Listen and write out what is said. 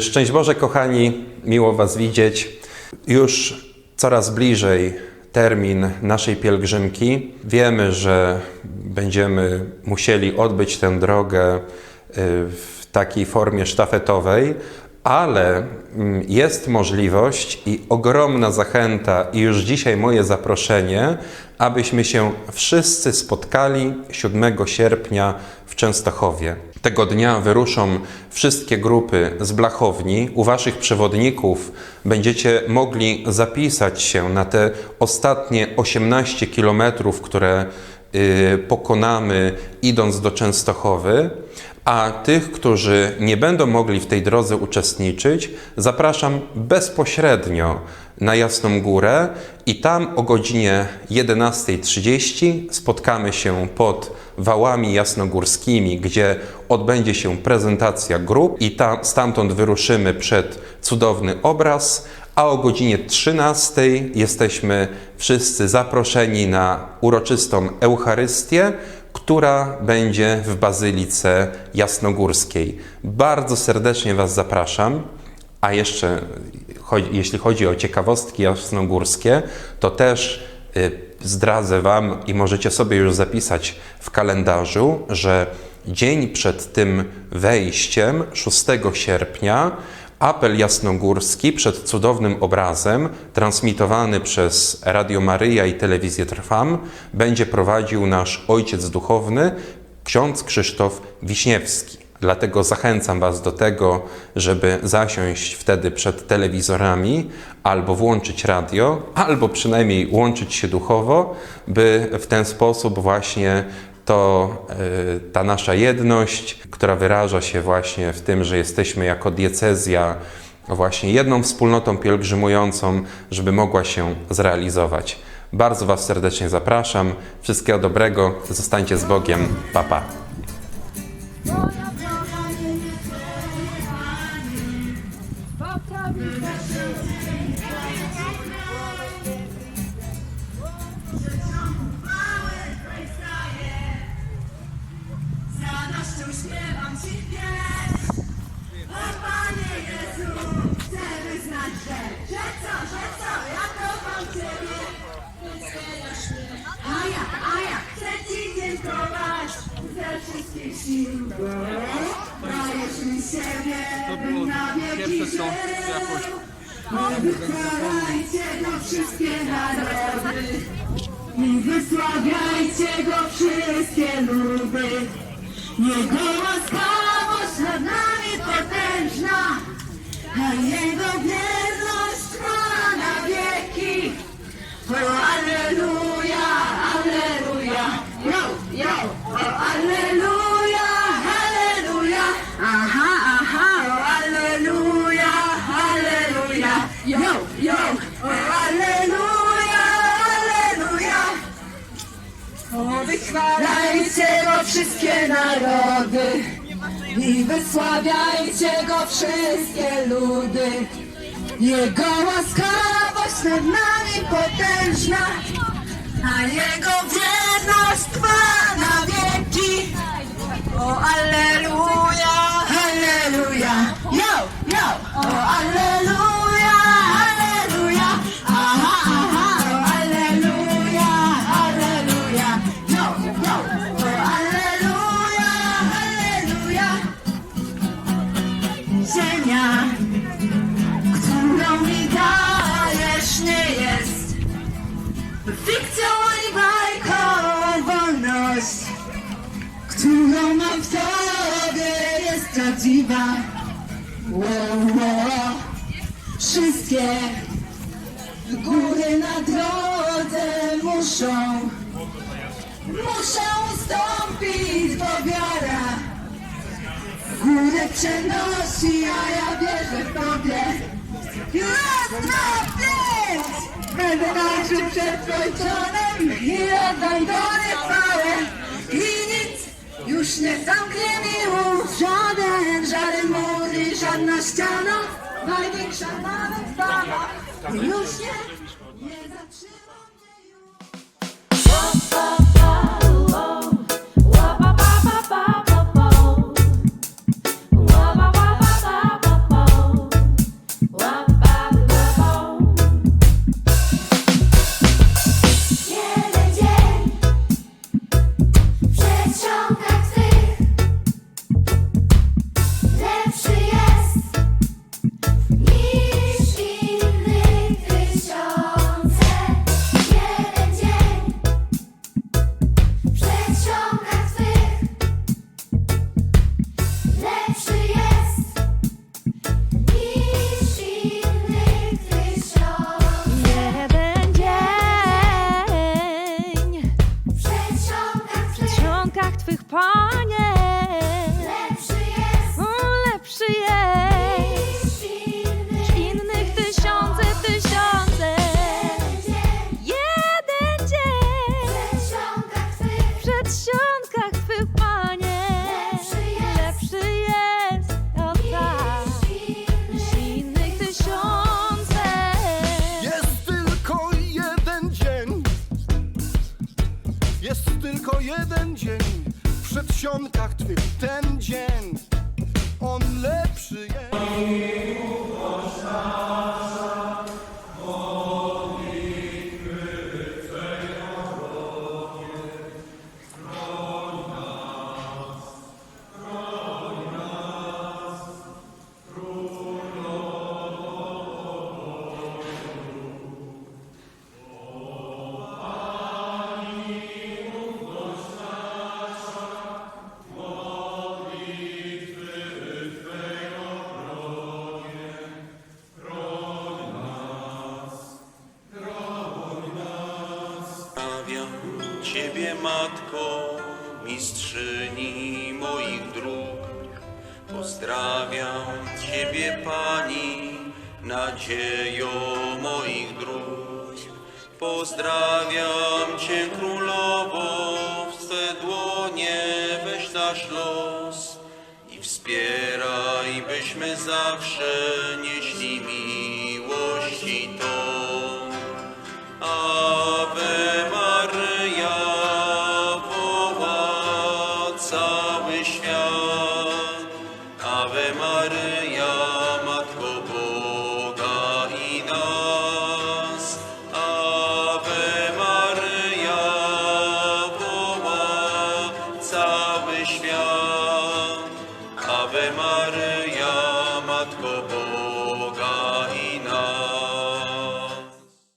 Szczęść Boże, kochani, miło Was widzieć. Już coraz bliżej termin naszej pielgrzymki. Wiemy, że będziemy musieli odbyć tę drogę y, w takiej formie sztafetowej, ale mm, jest możliwość i ogromna zachęta, i już dzisiaj moje zaproszenie, abyśmy się wszyscy spotkali 7 sierpnia w Częstochowie. Tego dnia wyruszą wszystkie grupy z Blachowni. U Waszych przewodników będziecie mogli zapisać się na te ostatnie 18 kilometrów, które y, pokonamy idąc do Częstochowy. A tych, którzy nie będą mogli w tej drodze uczestniczyć, zapraszam bezpośrednio na Jasną Górę i tam o godzinie 11.30 spotkamy się pod wałami jasnogórskimi, gdzie odbędzie się prezentacja grup i tam, stamtąd wyruszymy przed cudowny obraz, a o godzinie 13 jesteśmy wszyscy zaproszeni na uroczystą Eucharystię, która będzie w Bazylice Jasnogórskiej. Bardzo serdecznie Was zapraszam. A jeszcze, jeśli chodzi o ciekawostki jasnogórskie, to też y, zdradzę Wam i możecie sobie już zapisać w kalendarzu, że dzień przed tym wejściem, 6 sierpnia, apel jasnogórski przed cudownym obrazem, transmitowany przez Radio Maryja i Telewizję Trwam, będzie prowadził nasz ojciec duchowny, ksiądz Krzysztof Wiśniewski. Dlatego zachęcam Was do tego, żeby zasiąść wtedy przed telewizorami, albo włączyć radio, albo przynajmniej łączyć się duchowo, by w ten sposób właśnie to y, ta nasza jedność, która wyraża się właśnie w tym, że jesteśmy jako diecezja właśnie jedną wspólnotą pielgrzymującą, żeby mogła się zrealizować. Bardzo Was serdecznie zapraszam. Wszystkiego dobrego. Zostańcie z Bogiem. Papa. Pa. Siebie, bym na wieki żył. Wychwalajcie go wszystkie narody i wysławiajcie go wszystkie ludy. Jego łaskawość nad nami potężna, a Jego wierność wychwalajcie go wszystkie narody i wysławiajcie go wszystkie ludy. Jego łaskawość nad nami potężna, a jego wierność trwa na wieki. O, Alleluja, Alleluja, yo, yo, o, Alleluja, prawdziwa. Wow, wow. Wszystkie góry na drodze muszą, muszą ustąpić, bo wiara górę przenosi, a ja wierzę w tobie. Raz, dwa, pięć! Będę tańczył przed Ojcem i oddam do nic już nie zamknie mi ust. Żaden, żaden i żadna ściana, największa nawet fala, już nie, nie zatrzyma panie. Lepszy jest. Lepszy jest. Niż innych tysiące, tysiące. Jeden dzień. Jeden W przedsionkach twych, panie. Lepszy jest. O innych tysiące. Jest tylko jeden dzień. Jest tylko jeden dzień kieszonkach twych ten dzień. On lepszy jest Ciebie, Matko, mistrzyni moich dróg. Pozdrawiam Ciebie, Pani, nadziejo moich dróg. Pozdrawiam Cię, Królowo, w swe dłonie weź nasz los i wspieraj, byśmy zawsze nieśli